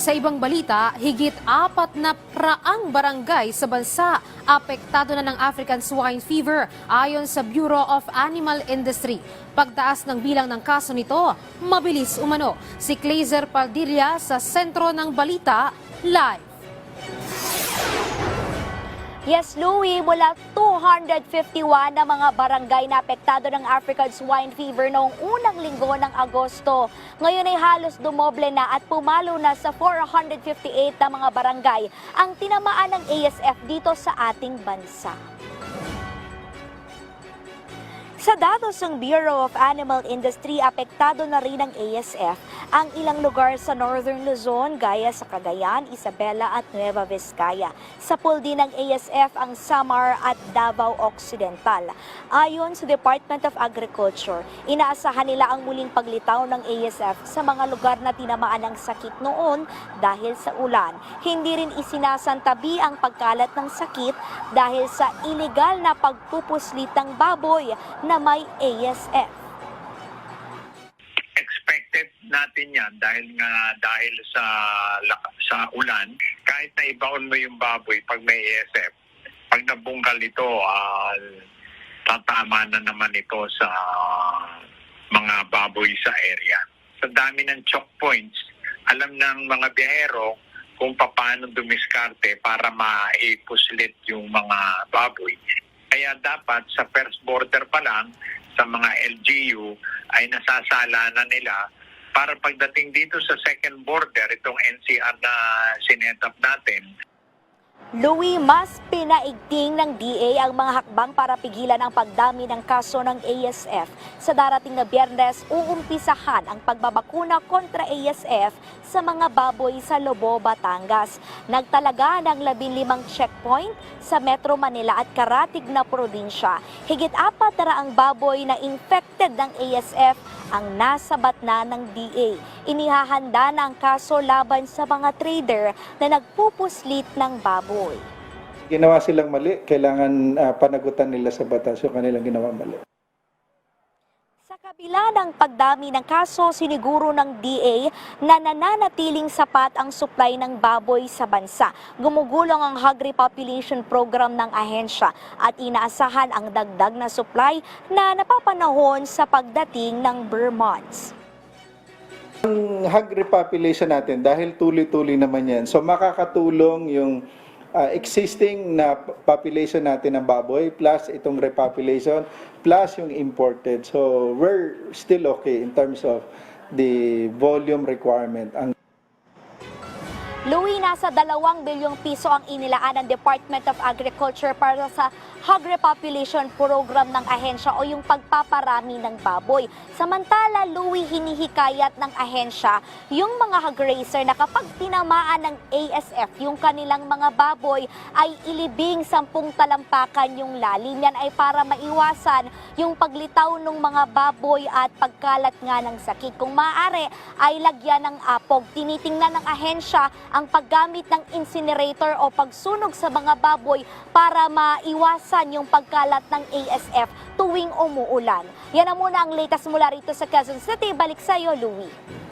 Sa ibang balita, higit apat na praang barangay sa bansa apektado na ng African swine fever ayon sa Bureau of Animal Industry. Pagtaas ng bilang ng kaso nito, mabilis umano. Si Clazer Paldilla sa sentro ng balita, live. Yes, Louie, mula 251 na mga barangay na apektado ng African swine fever noong unang linggo ng Agosto. Ngayon ay halos dumoble na at pumalo na sa 458 na mga barangay ang tinamaan ng ASF dito sa ating bansa. Sa datos ng Bureau of Animal Industry, apektado na rin ng ASF ang ilang lugar sa Northern Luzon gaya sa Cagayan, Isabela at Nueva Vizcaya. Sa pool din ng ASF ang Samar at Davao Occidental. Ayon sa Department of Agriculture, inaasahan nila ang muling paglitaw ng ASF sa mga lugar na tinamaan ng sakit noon dahil sa ulan. Hindi rin isinasantabi ang pagkalat ng sakit dahil sa ilegal na pagpupuslit ng baboy na may ASF. expected natin yan dahil nga dahil sa sa ulan. Kahit na ibaon mo yung baboy pag may ASF pag nabungkal ito ah, tatama na naman ito sa mga baboy sa area. Sa dami ng choke points alam ng mga biyahero kung paano dumiskarte para maipuslit yung mga baboy kaya dapat sa first border pa lang sa mga LGU ay nasasala na nila. Para pagdating dito sa second border, itong NCR na sinetap natin, Louis, mas pinaigting ng DA ang mga hakbang para pigilan ang pagdami ng kaso ng ASF. Sa darating na biyernes, uumpisahan ang pagbabakuna kontra ASF sa mga baboy sa Lobo, Batangas. Nagtalaga ng 15 checkpoint sa Metro Manila at karatig na probinsya. Higit apat na raang baboy na infected ng ASF ang nasabat na ng DA. Inihahanda na ang kaso laban sa mga trader na nagpupuslit ng baboy. Ginawa silang mali, kailangan ah, panagutan nila sa batas yung kanilang ginawa mali. Sa kabila ng pagdami ng kaso, siniguro ng DA na nananatiling sapat ang supply ng baboy sa bansa. Gumugulong ang hog repopulation program ng ahensya at inaasahan ang dagdag na supply na napapanahon sa pagdating ng Burr months. Ang hog repopulation natin, dahil tuloy-tuloy naman yan, so makakatulong yung ah, existing na population natin ng baboy plus itong repopulation plus yung imported. So we're still okay in terms of the volume requirement. Ang Louis, nasa dalawang bilyong piso ang inilaan ng Department of Agriculture para sa hog repopulation program ng ahensya o yung pagpaparami ng baboy. Samantala, Louis, hinihikayat ng ahensya yung mga hog raiser na kapag tinamaan ng ASF yung kanilang mga baboy ay ilibing sampung talampakan yung lalim. Yan ay para maiwasan yung paglitaw ng mga baboy at pagkalat nga ng sakit. Kung maaari ay lagyan ng apog. Tinitingnan ng ahensya ang paggamit ng incinerator o pagsunog sa mga baboy para maiwasan yung pagkalat ng ASF tuwing umuulan. Yan na muna ang latest mula rito sa Quezon City. Balik sa iyo, Louie.